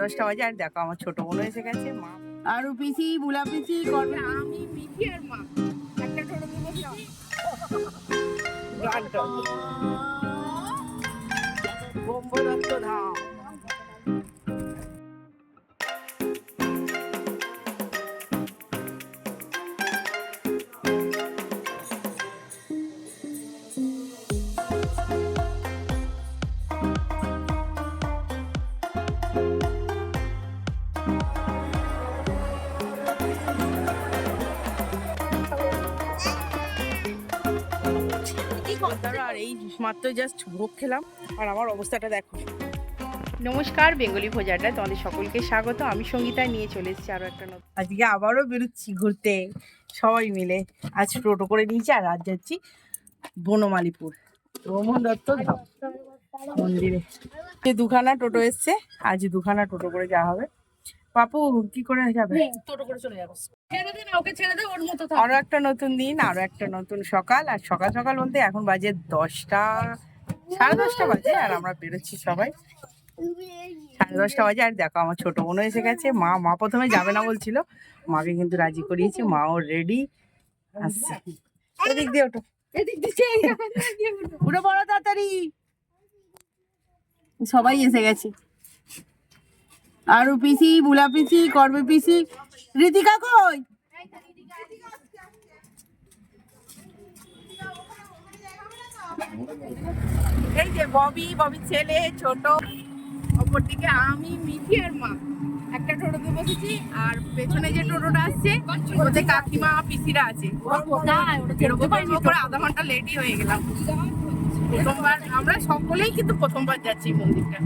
দশটা বাজে আর দেখো আমার ছোট বোন এসে গেছে মা। আরু পিসি বুলা পিসি করবে আমি পিসি আর মা। একটা ছোট বোন গানটা ব্রহ্মদত্ত ধাম। মাত্র জাস্ট ভোগ খেলাম। আর আমার অবস্থাটা দেখো। নমস্কার বেঙ্গলি ভোজাটায় তোমাদের সকলকে স্বাগত। আমি সঙ্গীতা নিয়ে চলে এসেছি আরও একটা নতুন আজকে আবারও বেরোচ্ছি ঘুরতে। সবাই মিলে আজ টোটো করে নিয়েছি আর আজ যাচ্ছি বনমালীপুর। রমন দত্ত মন্দিরে। দুখানা টোটো এসছে আজ দুখানা টোটো করে যাওয়া হবে। পাপু কি করে যাবে? টোটো করে চলে যাব। ছেড়ে দে না ওকে ছেড়ে দে ওর মতো আরও একটা নতুন দিন আরও একটা নতুন সকাল আর সকাল সকাল বলতে এখন বাজে দশটা সাড়ে দশটা বাজে আর আমরা বেরোচ্ছি সবাই। সাড়ে দশটা বাজে আর দেখো আমার ছোট বোনও এসে গেছে। মা মা প্রথমে যাবে না বলছিল মাকে কিন্তু রাজি করিয়েছি মাও রেডি আসছে। এদিক দিয়ে ওঠো। এদিক দিচ্ছে উঠে বড় তাড়াতাড়ি। সবাই এসে গেছে। আরু পিসি বুলা পিসি করবে পিসি। ঋতিকা কই? এই যে ববি ববি ছেলে ছোট। অপর দিকে আমি মিঠি আর মা। একটা টোটোতে বসেছি আর পেছনে যে টোটোটা আসছে ওতে কাকিমা পিসিরা আছে। আধা ঘণ্টা লেটই হয়ে গেলাম। প্রথমবার আমরা সকলেই কিন্তু প্রথমবার যাচ্ছি মন্দিরটা।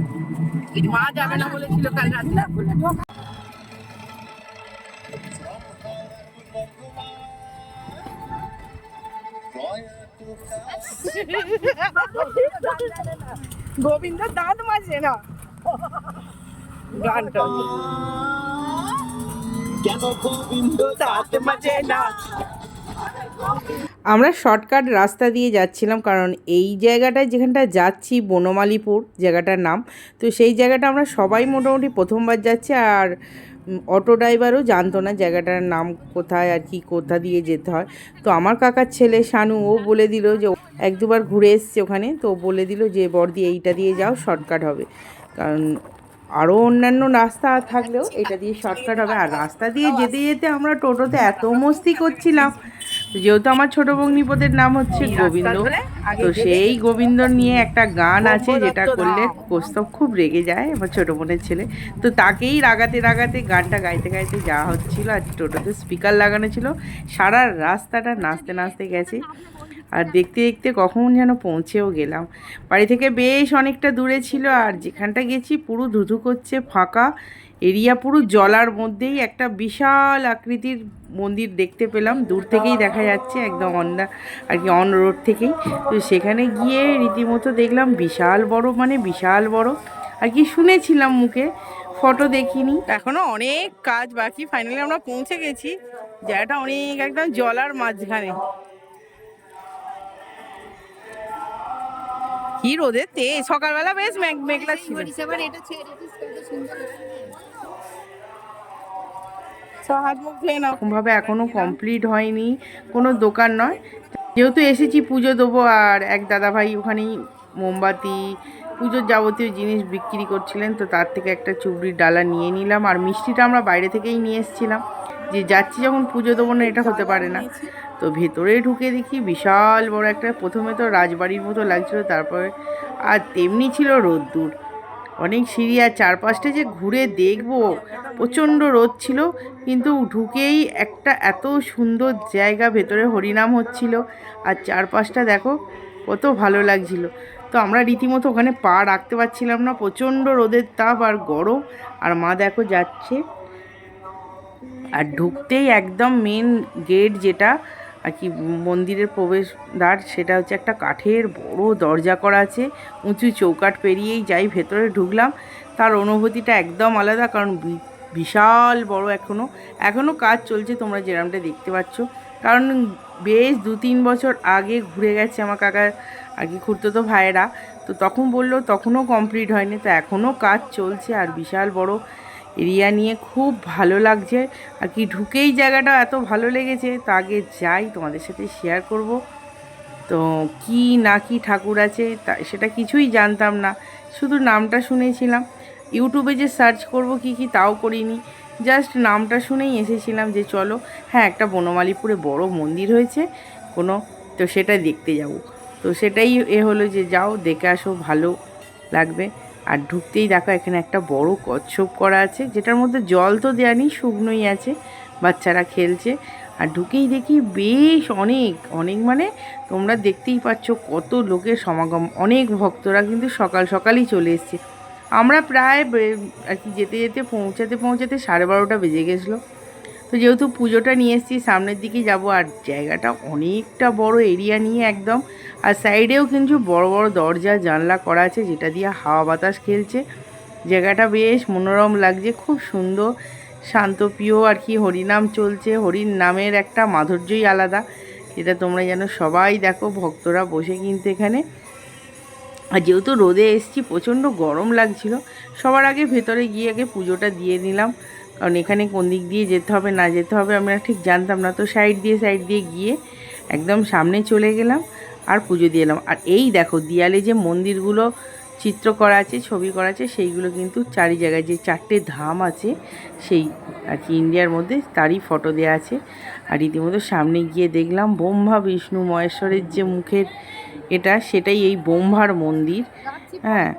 মা যাবে না বলেছিল কাল রাত্রে গোবিন্দ দাঁত মাজে না। গানটা। কেন গোবিন্দ দাঁত মাজে না? আমরা শর্টকাট রাস্তা দিয়ে যাচ্ছিলাম, কারণ এই জায়গাটায় যেখানটা যাচ্ছি, বনমালীপুর জায়গাটার নাম, তো সেই জায়গাটা আমরা সবাই মোটামুটি প্রথমবার যাচ্ছি, আর অটো ড্রাইভারও জানতো না জায়গাটার নাম কোথায় আর কি কোথা দিয়ে যেতে হয়। তো আমার কাকার ছেলে শানু, ও বলে দিল যে এক দুবার ঘুরে এসছে ওখানে, তো বলে দিল যে বর্দি এইটা দিয়ে যাও, শর্টকাট হবে। কারণ আরও অন্যান্য রাস্তা থাকলেও এটা দিয়ে শর্টকাট হবে। আর রাস্তা দিয়ে যেতে যেতে আমরা টোটোতে এত মস্তি করছিলাম যেহেতু আমার ছোট ভগ্নিপদের নাম হচ্ছে গোবিন্দ তো সেই গোবিন্দ নিয়ে একটা গান আছে যেটা করলে। কৌস্তব খুব রেগে যায় আমার ছোট বোনের ছেলে। তো তাকেই রাগাতে রাগাতে গানটা গাইতে গাইতে যাওয়া হচ্ছিল আর টোটোতে স্পিকার লাগানো ছিল। সারা রাস্তাটা নাচতে নাচতে গেছে। আর দেখতে দেখতে কখন যেন পৌঁছেও গেলাম। বাড়ি থেকে বেশ অনেকটা দূরে ছিল আর যেখানটা গেছি পুরো ধুধু করছে ফাঁকা। এরিয়া পুরো জলার মধ্যেই একটা বিশাল আকৃতির মন্দির দেখতে পেলাম। দূর থেকেই দেখা যাচ্ছে, একদম অন দা আর কি অন রোড থেকেই। তো সেখানে গিয়ে রীতিমতো দেখলাম বিশাল বড় মানে বিশাল বড়। আর কি শুনেছিলাম মুখে ফটো দেখিনি। এখনও অনেক কাজ বাকি ফাইনালি আমরা পৌঁছে গেছি, জায়গাটা অনেক একদম জলার মাঝখানে। কি রোদে তে সকালবেলা বেশ মেঘ- মেঘলা ছিল। এরকমভাবে এখনও কমপ্লিট হয়নি, কোনো দোকান নয়। যেহেতু এসেছি, পুজো দেবো, আর এক দাদাভাই ওখানেই মোমবাতি, পুজোর যাবতীয় জিনিস বিক্রি করছিলেন, তো তার থেকে একটা চুবড়ির ডালা নিয়ে নিলাম, আর মিষ্টিটা আমরা বাইরে থেকেই নিয়ে এসেছিলাম। যে যাচ্ছি যখন পুজো দেবো না, এটা হতে পারে না। তো ভেতরে ঢুকে দেখি বিশাল বড় একটা, প্রথমে তো রাজবাড়ির মতো লাগছিল, তারপরে আর তেমনি ছিল রোদ্দুর। অনেক সিঁড়ি আর চারপাশটা যে ঘুরে দেখব, প্রচণ্ড রোদ ছিল, কিন্তু ঢুকেই একটা এত সুন্দর জায়গা ভেতরে হরিনাম হচ্ছিল। আর চারপাশটা দেখো, কত ভালো লাগছিল। তো আমরা রীতিমতো ওখানে পা রাখতে পারছিলাম না, প্রচণ্ড রোদের তাপ আর গরম। আর মা দেখো যাচ্ছে। আর ঢুকতেই একদম মেন গেট যেটা আর কি মন্দিরের প্রবেশদ্বার, সেটা হচ্ছে একটা কাঠের বড় দরজা করা আছে, উঁচু চৌকাঠ পেরিয়েই যাই ভেতরে ঢুকলাম। তার অনুভূতিটা একদম আলাদা, কারণ বিশাল বড় এখনও এখনও কাজ চলছে, তোমরা যেরমটা দেখতে পাচ্ছ। কারণ বেশ দু তিন বছর আগে ঘুরে গেছে আমার কাকার আর কি খুঁড়তো ভাইয়েরা। তো তখন বলল, তখনও কমপ্লিট হয়নি, তো এখনও কাজ চলছে, আর বিশাল বড় এরিয়া নিয়ে খুব ভালো লাগছে। আর কি ঢুকেই জায়গাটা এত ভালো লেগেছে, তো আগে যাই, তোমাদের সাথে শেয়ার করব। তো কি না কি ঠাকুর আছে, তা সেটা কিছুই জানতাম না। শুধু নামটা শুনেছিলাম। ইউটিউবে যে সার্চ করব কি কি তাও করিনি। জাস্ট নামটা শুনেই এসেছিলাম যে চলো হ্যাঁ একটা বনমালীপুরে বড় মন্দির হয়েছে, কোনো, তো সেটা দেখতে যাব। তো সেটাই এ হলো যে যাও, দেখে আসো, ভালো লাগবে। আর ঢুকতেই দেখো এখানে একটা বড় কচ্ছপ করা আছে, যেটার মধ্যে জল তো দেওয়া নেই শুকনোই আছে, বাচ্চারা খেলছে। আর ঢুকেই দেখি বেশ অনেক অনেক মানে তোমরা দেখতেই পাচ্ছ কত লোকের সমাগম, অনেক ভক্তরা কিন্তু সকাল সকালই চলে এসছে। আমরা প্রায় আর কি যেতে যেতে পৌঁছাতে পৌঁছাতে সাড়ে বারোটা বেজে গেছিল। তো যেহেতু পুজোটা নিয়ে এসেছি, সামনের দিকে যাব, আর জায়গাটা অনেকটা বড় এরিয়া নিয়ে একদম আর সাইডেও কিন্তু বড় বড় দরজা, জানলা করা আছে যেটা দিয়ে হাওয়া বাতাস খেলছে। জায়গাটা বেশ মনোরম লাগছে, খুব সুন্দর শান্তপ্রিয় আর কি, হরিনাম চলছে। হরির নামের একটা মাধুর্যই আলাদা যেটা তোমরা যেন সবাই দেখো, ভক্তরা বসে কিন্তু এখানে। আর যেহেতু রোদে এসছি, প্রচণ্ড গরম লাগছিল, সবার আগে ভেতরে গিয়ে আগে পুজোটা দিয়ে নিলাম। কারণ এখানে কোন দিক দিয়ে যেতে হবে, না যেতে হবে আমরা ঠিক জানতাম না। তো সাইড দিয়ে সাইড দিয়ে গিয়ে একদম সামনে চলে গেলাম। আর পুজো দিয়ে এলাম। আর এই দেখো, দেয়ালে যে মন্দিরগুলো চিত্র করা আছে, ছবি করা আছে, সেইগুলো কিন্তু চারি জায়গায় যে চারটে ধাম আছে, সেই আর কি ইন্ডিয়ার মধ্যে তারই ফটো দেওয়া আছে। আর রীতিমতো সামনে গিয়ে দেখলাম ব্রহ্মা, বিষ্ণু, মহেশ্বরের যে মুখের এটা, সেটাই এই ব্রহ্মার মন্দির। হ্যাঁ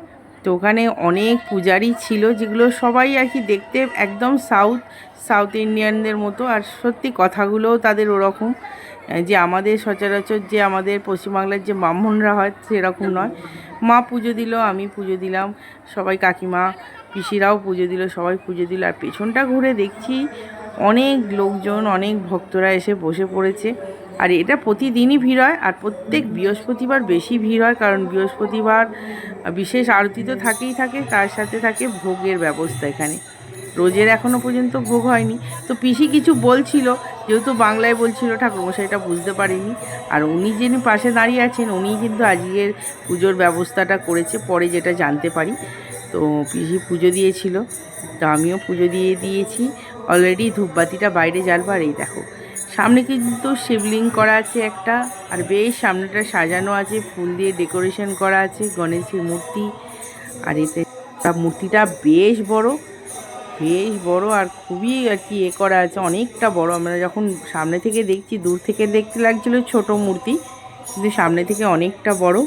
তো ওখানে অনেক পূজারি ছিল, যেগুলো সবাই আর কি দেখতে একদম সাউথ সাউথ ইন্ডিয়ানদের মতো। আর সত্যি কথাগুলোও তাদের ওরকম। যে আমাদের সচরাচর যে আমাদের পশ্চিমবাংলার যে ব্রাহ্মণরা হয় সেরকম নয়। মা পুজো দিল, আমি পুজো দিলাম। সবাই কাকিমা, পিসিরাও পুজো দিল, সবাই পুজো দিল। আর পেছনটা ঘুরে দেখছি অনেক লোকজন, অনেক ভক্তরা এসে বসে পড়েছে। আর এটা প্রতিদিনই ভিড় হয় আর প্রত্যেক বৃহস্পতিবার বেশি ভিড় হয় কারণ বৃহস্পতিবার বিশেষ আরতি তো থাকেই থাকে, তার সাথে থাকে ভোগের ব্যবস্থা এখানে। রোজের এখনও পর্যন্ত ভোগ হয়নি। তো পিসি কিছু বলছিল, যেহেতু বাংলায় বলছিল, ঠাকুরমশাইটা বুঝতে পারিনি। আর উনি যিনি পাশে দাঁড়িয়ে আছেন, উনি কিন্তু আজকের পুজোর ব্যবস্থাটা করেছে, পরে যেটা জানতে পারি। তো পিসি পুজো দিয়েছিল, তো আমিও পুজো দিয়ে দিয়েছি। অলরেডি ধূপবাতিটা বাইরে জ্বালবার এই দেখো। সামনে কিন্তু শিবলিং করা আছে একটা, আর বেশ সামনেটা সাজানো আছে, ফুল দিয়ে ডেকোরেশন করা আছে, গণেশের মূর্তি। আর এতে মূর্তিটা বেশ বড়। বেশ বড় আর খুবই আর কি এ করা আছে, অনেকটা বড়। আমরা যখন সামনে থেকে দেখছি, দূর থেকে দেখতে লাগছিল ছোট মূর্তি, কিন্তু সামনে থেকে অনেকটা বড়।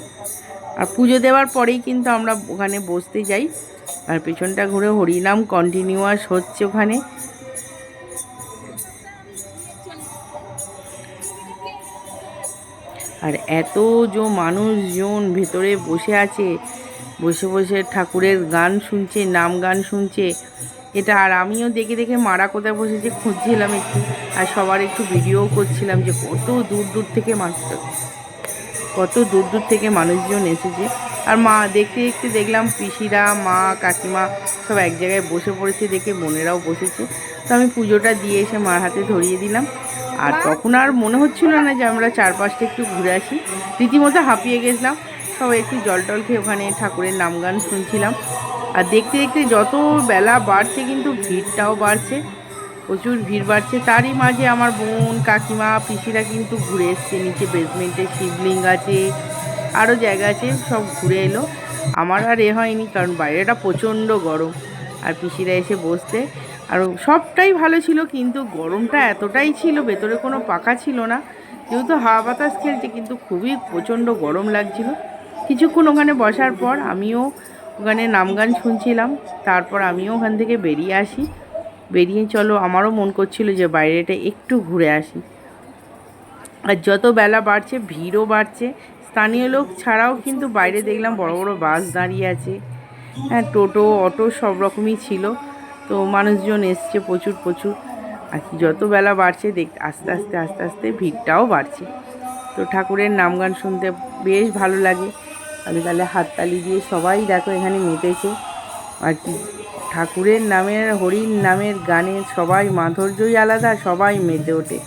আর পুজো দেওয়ার পরেই কিন্তু আমরা ওখানে বসতে যাই, আর পেছনটা ঘুরে হরিনাম কন্টিনিউয়াস হচ্ছে ওখানে। আর এত যে মানুষজন ভেতরে বসে আছে, বসে বসে ঠাকুরের গান শুনছে, নাম গান শুনছে এটা আর আমিও দেখে দেখে মারা কোথায় বসেছে খুঁজছিলাম একটু আর সবার একটু ভিডিও করছিলাম যে কত দূর দূর থেকে মানুষ কত দূর দূর থেকে মানুষজন এসেছে। আর মা দেখতে দেখতে দেখলাম পিসিরা মা কাকিমা সব এক জায়গায় বসে পড়েছে দেখে বোনেরাও বসেছে। তো আমি পুজোটা দিয়ে এসে মার হাতে ধরিয়ে দিলাম। আর তখন আর মনে হচ্ছিল না যে আমরা চারপাশটা একটু ঘুরে আসি। রীতিমতো হাঁপিয়ে গেছিলাম। সবাই একটু জল টল খেয়ে ওখানে ঠাকুরের নাম গান শুনছিলাম। আর দেখতে দেখতে যত বেলা বাড়ছে কিন্তু ভিড়টাও বাড়ছে, প্রচুর ভিড় বাড়ছে। তারই মাঝে আমার বোন, কাকিমা, পিসিরা কিন্তু ঘুরে এসছে, নিচে বেসমেন্টে শিবলিঙ্গ আছে আরও জায়গা আছে, সব ঘুরে এলো। আমার আর এ হয়নি, কারণ বাইরেটা প্রচণ্ড গরম। আর পিসিরা এসে বসতে আর সবটাই ভালো ছিল, কিন্তু গরমটা এতটাই ছিল, ভেতরে কোনো পাখা ছিল না। যেহেতু হাওয়া বাতাস খেলছে, কিন্তু খুবই প্রচণ্ড গরম লাগছিল। কিছুক্ষণ ওখানে বসার পর আমিও ওখানে নাম গান শুনছিলাম, তারপর আমিও ওখান থেকে বেরিয়ে আসি। বেরিয়ে চলো, আমারও মন করছিল যে বাইরেটা একটু ঘুরে আসি। আর যত বেলা বাড়ছে, ভিড়ও বাড়ছে। স্থানীয় লোক ছাড়াও কিন্তু বাইরে দেখলাম বড় বড় বাস দাঁড়িয়ে আছে। হ্যাঁ টোটো, অটো সব রকমই ছিল। তো মানুষজন এসছে প্রচুর প্রচুর। আর কি যত বেলা বাড়ছে, দেখ, আস্তে আস্তে আস্তে আস্তে ভিড়টাও বাড়ছে। তো ঠাকুরের নাম গান শুনতে বেশ ভালো লাগে। তাহলে তাহলে হাততালি দিয়ে সবাই দেখো এখানে মেতেছে। আর কি, ঠাকুরের নামের, হরির নামের গানের সবাই, মাধুর্যই আলাদা, সবাই মেতে ওঠে।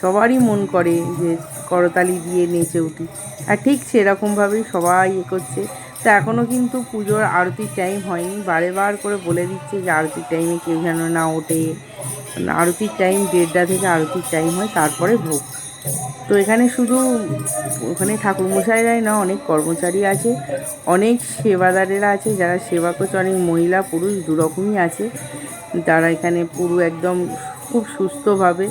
সবারই মন করে যে করতালি দিয়ে নেচে উঠি। আর ঠিক সেরকমভাবেই সবাই এ করছে। তো এখনও কিন্তু পুজোর আরতির টাইম হয়নি। বারে বার করে বলে দিচ্ছে যে আরতির টাইমে কেউ যেন না ওঠে। আরতির টাইম দেড়টা থেকে আরতির টাইম হয়, তারপরে ভোগ। তো এখানে শুধু ওখানে ঠাকুর ঠাকুরমশাইরাই না, অনেক কর্মচারী আছে, অনেক সেবাদারেরা আছে, যারা সেবা করছে, অনেক মহিলা, পুরুষ, দুরকমই আছে। তারা এখানে পুরো একদম খুব সুস্থভাবে,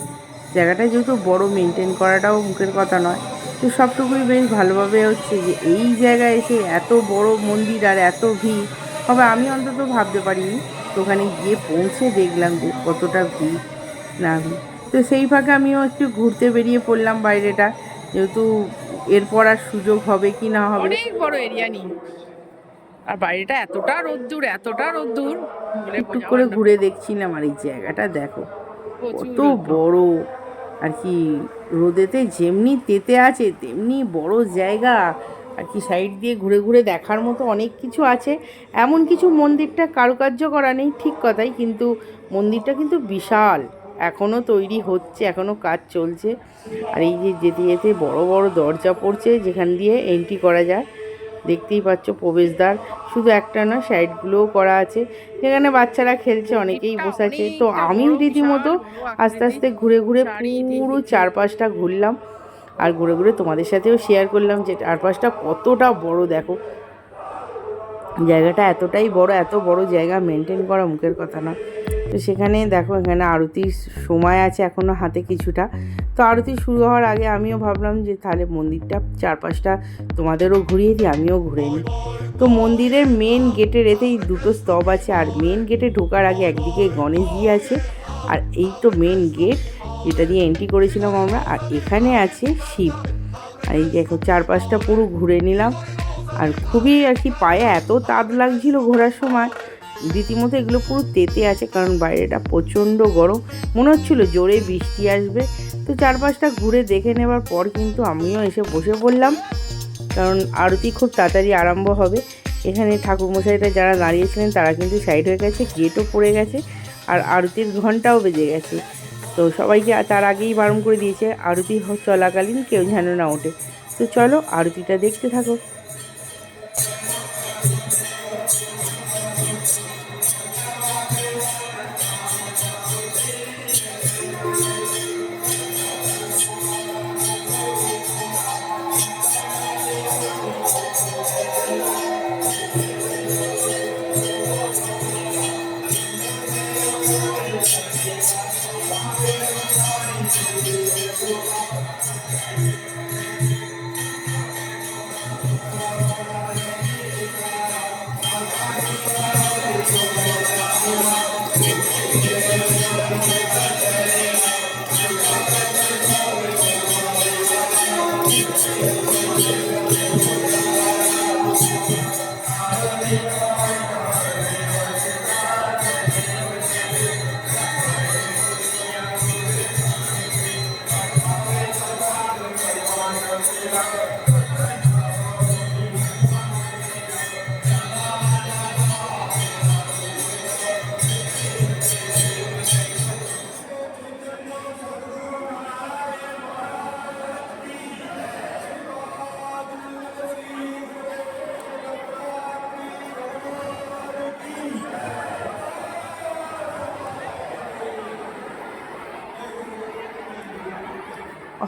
জায়গাটা যেহেতু বড় মেনটেন করাটাও মুখের কথা নয়। তো সবটুকুই বেশ ভালোভাবে হচ্ছে যে, এই জায়গায় এসে এত বড় মন্দির আর এত ভিড় হবে আমি অন্তত ভাবতে পারিনি। তো ওখানে গিয়ে পৌঁছে দেখলাম যে কতটা ভিড়। না ভিড় তো সেই ফাঁকে আমিও একটু ঘুরতে বেরিয়ে পড়লাম বাইরেটা। যেহেতু এরপর আর সুযোগ হবে কি না হবে। অনেক বড় এরিয়া নিয়ে আর বাইরেটা এতটা রোদ্দুর এতটা রোদ্দুর। একটু করে। ঘুরে দেখছিলাম আর এই জায়গাটা দেখো। কত বড় আর কি রোদেতে যেমনি তেতে আছে তেমনি বড় জায়গা। আর কি সাইড দিয়ে ঘুরে ঘুরে দেখার মতো অনেক কিছু আছে। এমন কিছু মন্দিরটা কারুকার্য করা নেই ঠিক কথাই। কিন্তু মন্দিরটা কিন্তু বিশাল। এখনও তৈরি হচ্ছে এখনও কাজ চলছে। আর এই যে যেতে যেতে বড় বড় দরজা পড়ছে যেখান দিয়ে এন্ট্রি করা যায়। দেখতেই পাচ্ছ প্রবেশদ্বার। শুধু একটা নয় সাইডগুলোও করা আছে। যেখানে বাচ্চারা খেলছে অনেকেই বসে আছে। তো আমি রীতিমতো আস্তে আস্তে ঘুরে ঘুরে পুরো চারপাশটা ঘুরলাম। আর ঘুরে ঘুরে তোমাদের সাথেও শেয়ার করলাম যে চারপাশটা কতটা বড় দেখো। জায়গাটা এতটাই বড় এত বড় জায়গা মেনটেন করা মুখের কথা না। সেখানে দেখো, এখানে আরতির সময় আছে এখনও হাতে কিছুটা। তো আরতি শুরু হওয়ার আগে আমিও ভাবলাম যে তাহলে মন্দিরটা চারপাশটা তোমাদেরও ঘুরিয়ে দিই, আমিও ঘুরে নিই। তো মন্দিরের মেন গেটের এতেই দুটো স্তব আছে, আর মেন গেটে ঢোকার আগে একদিকে গণেশজি আছে, আর এই তো মেন গেট যেটা দিয়ে এন্ট্রি করেছিলাম আমরা, আর এখানে আছে শিব। আর এই দেখো, চারপাশটা পুরো ঘুরে নিলাম। আর খুবই আর কি পায়ে এত তাপ লাগছিল ঘোরার সময় রীতিমতো এগুলো পুরো তেতে আছে, কারণ বাইরেটা প্রচণ্ড গরম। মনে হচ্ছিল জোরে বৃষ্টি আসবে। তো চারপাশটা ঘুরে দেখে নেবার পর কিন্তু আমিও এসে বসে পড়লাম। কারণ আরতি খুব তাড়াতাড়ি আরম্ভ হবে। এখানে ঠাকুরমশাইটা যারা দাঁড়িয়েছিলেন, তারা কিন্তু সাইড হয়ে গেছে গেটও পড়ে গেছে, আর আরতির ঘন্টাও বেজে গেছে। তো সবাইকে তার আগেই বারণ করে দিয়েছে, আরতি চলাকালীন কেউ যেন না ওঠে। তো চলো আরতিটা দেখতে থাকো।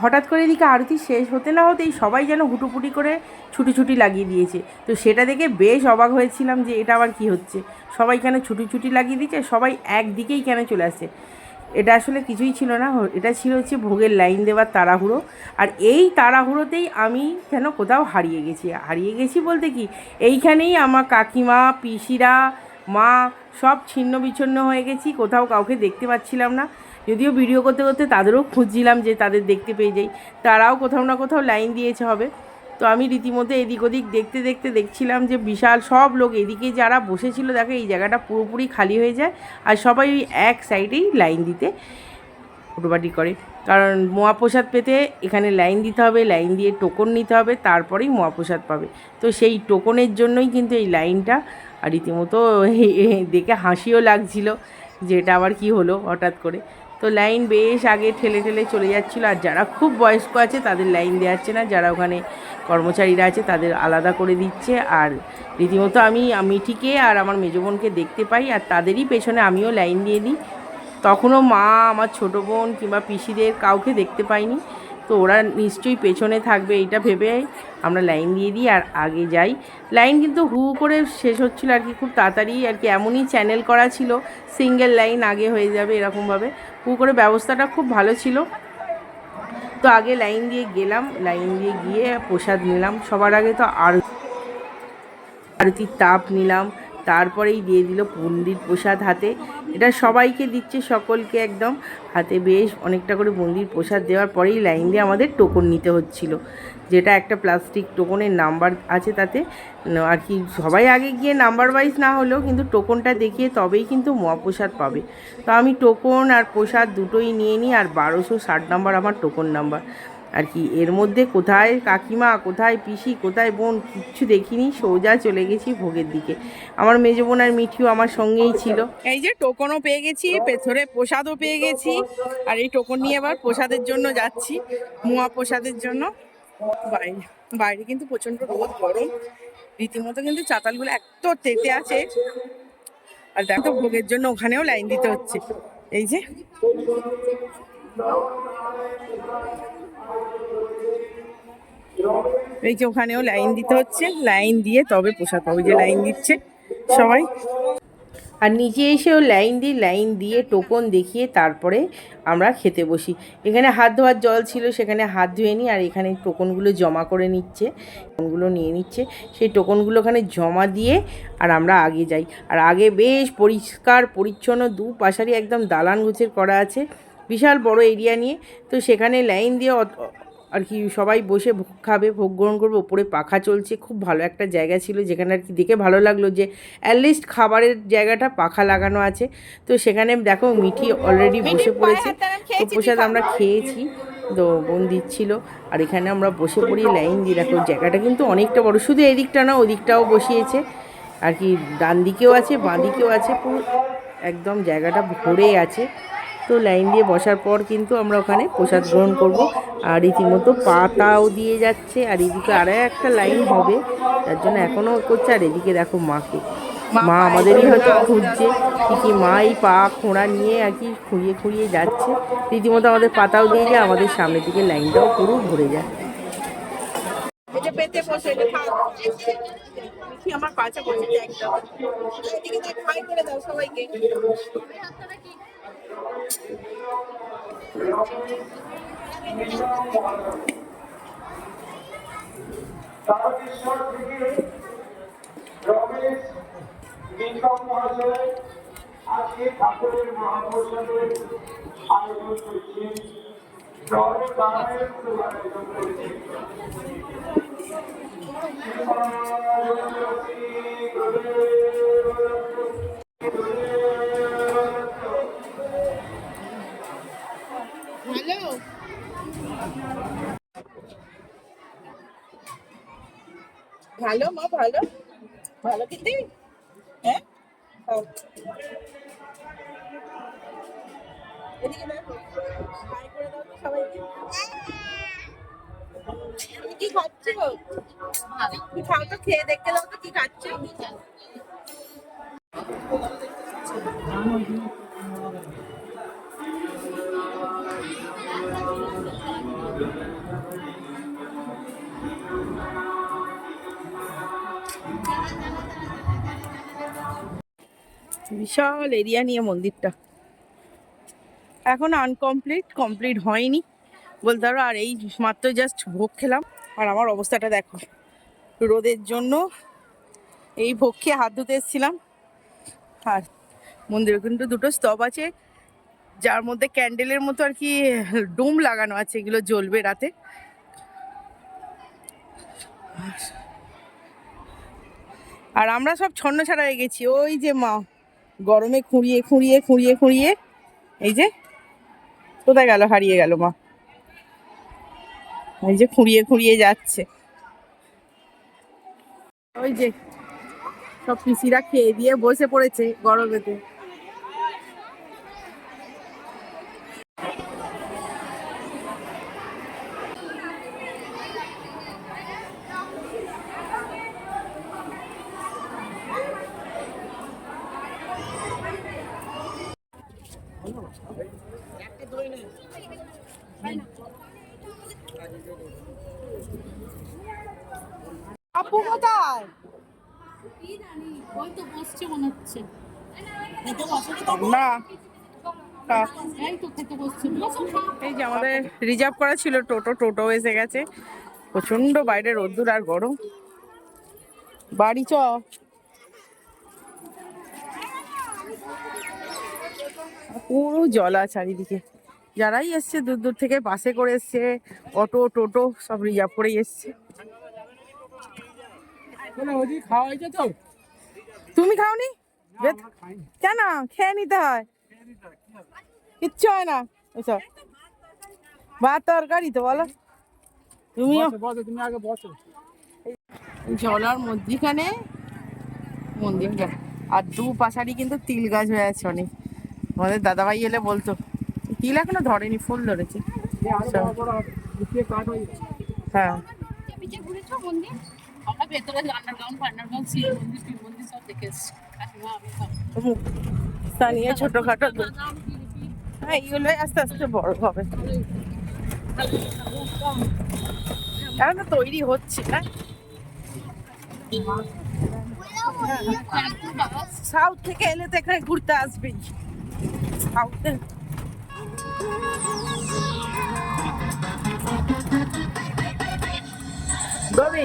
হঠাৎ করে এদিকে আরতি শেষ হতে না হতেই সবাই যেন হুটুপুটি করে ছুটি লাগিয়ে দিয়েছে। তো সেটা দেখে বেশ অবাক হয়েছিলাম যে এটা আবার কি হচ্ছে। সবাই কেন ছুটি ছুটি লাগিয়ে দিচ্ছে? সবাই একদিকেই কেন চলে আসছে? এটা আসলে কিছুই ছিল না। এটা ছিল হচ্ছে ভোগের লাইন দেওয়ার তাড়াহুড়ো। আর এই তাড়াহুড়োতেই আমি যেন কোথাও হারিয়ে গেছি? হারিয়ে গেছি বলতে কি? এইখানেই আমার কাকিমা, পিসিরা, মা সব ছিন্ন বিচ্ছিন্ন হয়ে গেছি। কোথাও কাউকে দেখতে পাচ্ছিলাম না। যদিও ভিডিও করতে করতে তাদেরও খুঁজছিলাম যে তাদের দেখতে পেয়ে যাই। তারাও কোথাও না কোথাও লাইন দিয়েছে হবে। তো আমি রীতিমতো এদিক ওদিক দেখতে দেখতে দেখছিলাম যে বিশাল সব লোক এদিকে যারা বসেছিল, দেখো এই জায়গাটা পুরোপুরি খালি হয়ে যায় আর সবাই ওই এক সাইডেই লাইন দিতে হুটোপাটি করে। কারণ মহাপ্রসাদ পেতে এখানে লাইন দিতে হবে, লাইন দিয়ে টোকন নিতে হবে, তারপরেই মহাপ্রসাদ পাবে। তো সেই টোকনের জন্যই কিন্তু এই লাইনটা আর রীতিমতো দেখে হাসিও লাগছিল যে এটা আবার কি হলো হঠাৎ করে। তো লাইন বেশ আগে ঠেলে ঠেলে চলে যাচ্ছিল, আর যারা খুব বয়স্ক আছে তাদের লাইন দেওয়া যাচ্ছে না, যারা ওখানে কর্মচারীরা আছে তাদের আলাদা করে দিচ্ছে। আর রীতিমতো আমি মিঠিকে আর আমার মেজো বোনকে দেখতে পাই, আর তাদেরই পেছনে আমিও লাইন দিয়ে দিই। তখনও মা, আমার ছোটো বোন কিংবা পিসিদের কাউকে দেখতে পাইনি। তো ওরা নিশ্চয়ই পেছনে থাকবে এটা ভেবে আমরা লাইন দিয়ে দিই আর আগে যাই। লাইন কিন্তু হু করে শেষ হচ্ছিল আর কি, খুব তাড়াতাড়ি আর কি এমনই চ্যানেল করা ছিল, সিঙ্গেল লাইন আগে হয়ে যাবে এরকমভাবে। হু করে ব্যবস্থাটা খুব ভালো ছিল। তো আগে লাইন দিয়ে গেলাম, লাইন দিয়ে গিয়ে প্রসাদ নিলাম। সবার আগে তো আর আরতির তাপ নিলাম। তারপরেই দিয়ে দিল বুন্দির প্রসাদ হাতে। এটা সবাইকে দিচ্ছে, সকলকে একদম। হাতে বেশ অনেকটা করে বুন্দির প্রসাদ দেওয়ার পরেই লাইন দিয়ে আমাদের টোকন নিতে হচ্ছিল। যেটা একটা প্লাস্টিক টোকনের নাম্বার আছে তাতে। আর কি সবাই আগে গিয়ে নাম্বার ওয়াইজ না হলেও কিন্তু টোকনটা দেখিয়ে তবেই কিন্তু মহাপ্রসাদ পাবে। তো আমি টোকন আর প্রসাদ দুটোই নিয়ে নিই আর বারোশো ষাট নাম্বার আমার টোকন নাম্বার। আর কি, এর মধ্যে কোথায় কাকিমা, কোথায় পিসি, কোথায় বোন, কিচ্ছু দেখিনি, সোজা চলে গেছি ভোগের দিকে। আমার মেজো বোন আর মিঠিও আমার সঙ্গেই ছিল। এই যে টোকনও পেয়ে গেছি পেছরে প্রসাদও পেয়ে গেছি, আর এই টোকন নিয়ে আবার প্রসাদের জন্য যাচ্ছি, মুয়া প্রসাদের জন্য। বাইরে বাইরে কিন্তু প্রচণ্ড রোদ, গরম। রীতিমতো কিন্তু চাতালগুলো এত তেতে আছে। আর দেখো ভোগের জন্য ওখানেও লাইন দিতে হচ্ছে। এই যে। এই যে ওখানেও লাইন দিতে হচ্ছে। লাইন দিয়ে তবে পোশাক পাবো যে লাইন দিচ্ছে সবাই। আর নিচে এসেও লাইন দিই লাইন দিয়ে টোকন দেখিয়ে তারপরে আমরা খেতে বসি। এখানে হাত ধোয়ার জল ছিল, সেখানে হাত ধুয়ে নিই আর এখানে টোকনগুলো জমা করে নিচ্ছে। টোকনগুলো নিয়ে নিচ্ছে। সেই টোকনগুলো ওখানে জমা দিয়ে আর আমরা আগে যাই। আর আগে বেশ পরিষ্কার, পরিচ্ছন্ন, দু পাশারই একদম দালান গুছের করা আছে। বিশাল বড় এরিয়া নিয়ে তো সেখানে লাইন দিয়ে আর কি সবাই বসে ভোগ খাবে ভোগ গ্রহণ করবে ওপরে পাখা চলছে খুব ভালো একটা জায়গা ছিল যেখানে আর কি দেখে ভালো লাগল যে অ্যাটলিস্ট খাবারের জায়গাটা পাখা লাগানো আছে। তো সেখানে দেখো মিঠি অলরেডি বসে পড়েছে। তো প্রসাদ আমরা খেয়েছি তো বোন দিচ্ছিল। আর এখানে আমরা বসে পড়ি লাইন দিয়ে দেখো জায়গাটা কিন্তু অনেকটা বড় শুধু এদিকটা না ওদিকটাও বসিয়েছে। আর কি ডান দিকেও আছে বাঁ দিকেও আছে পুরো একদম জায়গাটা ভরে আছে। তো লাইন দিয়ে বসার পর কিন্তু আমরা ওখানে প্রসাদ গ্রহণ করব। আর রীতিমতো পাতাও দিয়ে যাচ্ছে আর এদিকে আরও একটা লাইন হবে তার জন্য এখনও করছে আর এদিকে দেখো মাকে। মা আমাদেরই হয়তো খুঁজছে কি মা এই পা খোঁড়া নিয়ে আর কি খুঁড়িয়ে খুঁড়িয়ে যাচ্ছে। রীতিমতো আমাদের পাতাও দিয়ে যায় আমাদের সামনের দিকে লাইনটাও পুরো ভরে যায়। পেতে বসে এটা আমার পাচা বসেছে একদম। এদিকে করে দাও সবাইকে। তারকেশ্বর থেকে রমেশ নিগম মহাশয় আজকে ঠাকুরের মহাপ্রসাদের আয়োজন করছেন সর্বনারায়ণ আয়োজন করেছেন হ্যালো ভালো, মা ভালো? ভালো কিন্তু হ্যাঁ? খাও। এদিকে কি খাচ্ছ? কি তো, খেয়ে দেখতে দাও তো কি খাচ্ছ। বিশাল এরিয়া নিয়ে মন্দিরটা। এখন আনকমপ্লিট কমপ্লিট হয়নি। বলতে পারো, আর এই মাত্র জাস্ট ভোগ খেলাম। আর আমার অবস্থাটা দেখো, রোদের জন্য এই ভোগ খেয়ে হাত ধুতে এসেছিলাম। আর মন্দিরে কিন্তু দুটো স্তব আছে, যার মধ্যে ক্যান্ডেলের মতো আর কি ডোম লাগানো আছে, এগুলো জ্বলবে রাতে। আর আমরা সব ছন্ন ছাড়া হয়ে গেছি। ওই যে মা গরমে খুঁড়িয়ে খুঁড়িয়ে খুঁড়িয়ে খুঁড়িয়ে, এই যে, কোথায় গেল? হারিয়ে গেল, মা। এই যে খুঁড়িয়ে খুঁড়িয়ে যাচ্ছে। ওই যে, সব পিসিরা খেয়ে দিয়ে বসে পড়েছে গরমেতে। কোথায়? মনে না। এই যে আমাদের রিজার্ভ করা ছিল টোটো টোটো এসে গেছে। প্রচণ্ড বাইরে রোদ্দুর আর গরম। বাড়ি চ। পুরো জলা চারিদিকে। যারাই এসছে দূর দূর থেকে বাসে করে এসছে অটো টোটো সব রিজার্ভ করেই এসছে। খাওয়া হয়েছে তো। তুমি খাওনি? কেন? খেয়ে নিতে হয়। কিচ্ছু হয় না। ভাত তরকারি তো বলো। তুমিও। বসো তুমি আগে বসো। জলার মধ্যিখানে মন্দিরটা আর দু পাশারি কিন্তু তিল গাছ হয়ে আছে অনেক। আমাদের দাদাভাই এলে বলতো তিল এখনও ধরেনি ফুল ধরেছে। হ্যাঁ ভেতরে আন্ডারগ্রাউন্ড ফান্ডারগ্রাউন্ড শিব মন্দির শিব মন্দির সব দেখে এসছি কাকিমা আমি সব স্থানীয় ছোটখাটো হ্যাঁ এইগুলোই আস্তে আস্তে বড় হবে। এখন তো তৈরি হচ্ছে না সাউথ থেকে এলে তো এখানে ঘুরতে আসবেই। সাউথে গবি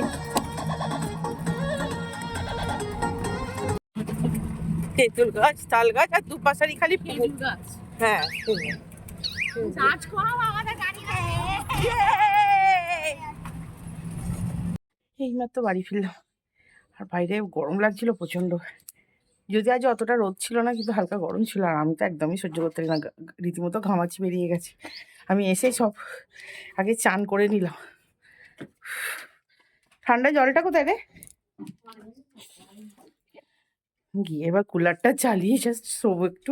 তেঁতুল গাছ তাল গাছ আর দুপাশারি খালি খেজুর গাছ। হ্যাঁ চার্জ করো আমাদের গাড়িতে এই মাত্র বাড়ি ফিরলাম। আর বাইরে গরম লাগছিল প্রচণ্ড। যদি আজ অতটা রোদ ছিল না কিন্তু হালকা গরম ছিল আর আমি তো একদমই সহ্য করতে না। রীতিমতো ঘামাচি বেরিয়ে গেছে। আমি এসে সব আগে চান করে নিলাম। ঠান্ডা জলটা কোথায় রে? গিয়ে এবার কুলারটা চালিয়ে জাস্ট শোবো একটু